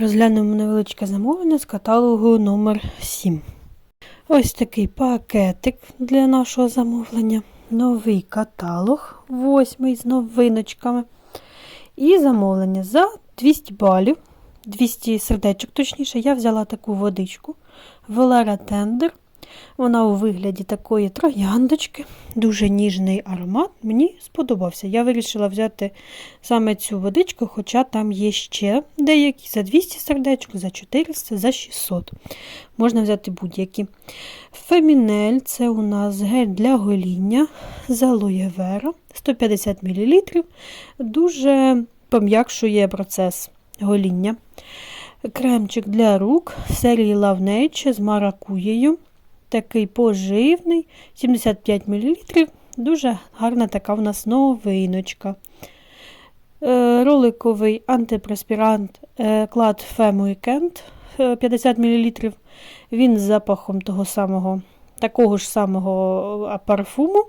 Розглянемо невеличке замовлення з каталогу номер 7 Ось такий пакетик для нашого замовлення. Новий каталог, восьмий з новиночками. І замовлення за 200 балів, 200 сердечок, точніше, я взяла таку водичку Велера Тендер. Вона у вигляді такої трояндочки, дуже ніжний аромат. Мені сподобався. Я вирішила взяти саме цю водичку, хоча там є ще деякі за 200 сердечок, за 400, за 600. Можна взяти будь-які. Фемінель це у нас гель для гоління з алоє вера 150 мл. Дуже пом'якшує процес гоління. Кремчик для рук серії Love Nature з маракуєю. Такий поживний, 75 мл. Дуже гарна така в нас новиночка. Е, Роликовий антипреспірант Клад Femme Weekend 50 мл. Він з запахом того самого, такого ж самого парфуму.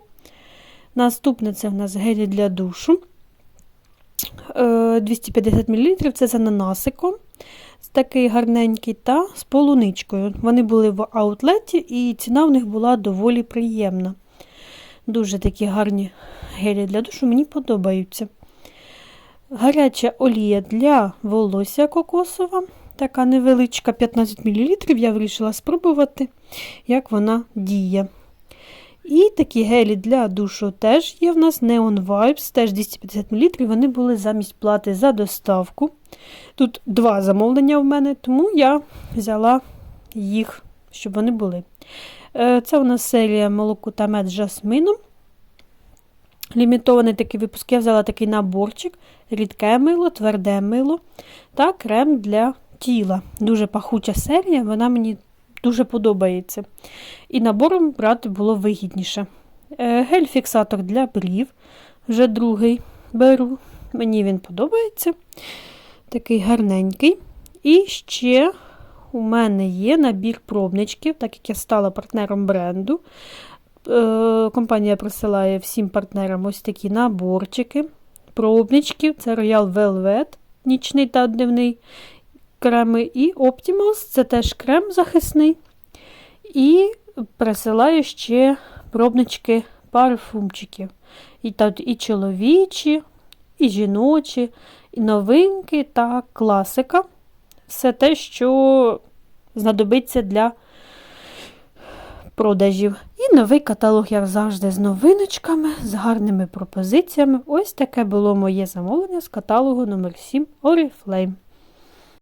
Наступне це в нас гелі для душу. Е, 250 мл. Це з ананасиком такий гарненький, та з полуничкою. Вони були в аутлеті, і ціна в них була доволі приємна. Дуже такі гарні гелі для душу, мені подобаються. Гаряча олія для волосся кокосова. Така невеличка 15 мл. Я вирішила спробувати, як вона діє. І такі гелі для душу теж є в нас Neon Vibes, теж 250 мл. Вони були замість плати за доставку. Тут два замовлення в мене, тому я взяла їх, щоб вони були. Е, це у нас серія молоко та мед з жасмином. Лімітований такий випуск. Я взяла такий наборчик, рідке мило, тверде мило та крем для тіла. Дуже пахуча серія, вона мені дуже подобається. І набором брати було вигідніше. Е, гель-фіксатор для брів. Вже другий беру. Мені він подобається. Такий гарненький. І ще у мене є набір пробничків, так як я стала партнером бренду. Е, компанія присилає всім партнерам ось такі наборчики. Пробничків. Це Royal Velvet, нічний та дневний креми. І Optimals це теж крем захисний. І присилаю ще пробнички парфумчиків. І тут і чоловічі, і жіночі, і новинки та класика. Все те, що знадобиться для продажів. І новий каталог, як завжди, з новиночками, з гарними пропозиціями. Ось таке було моє замовлення з каталогу номер 7 Oriflame.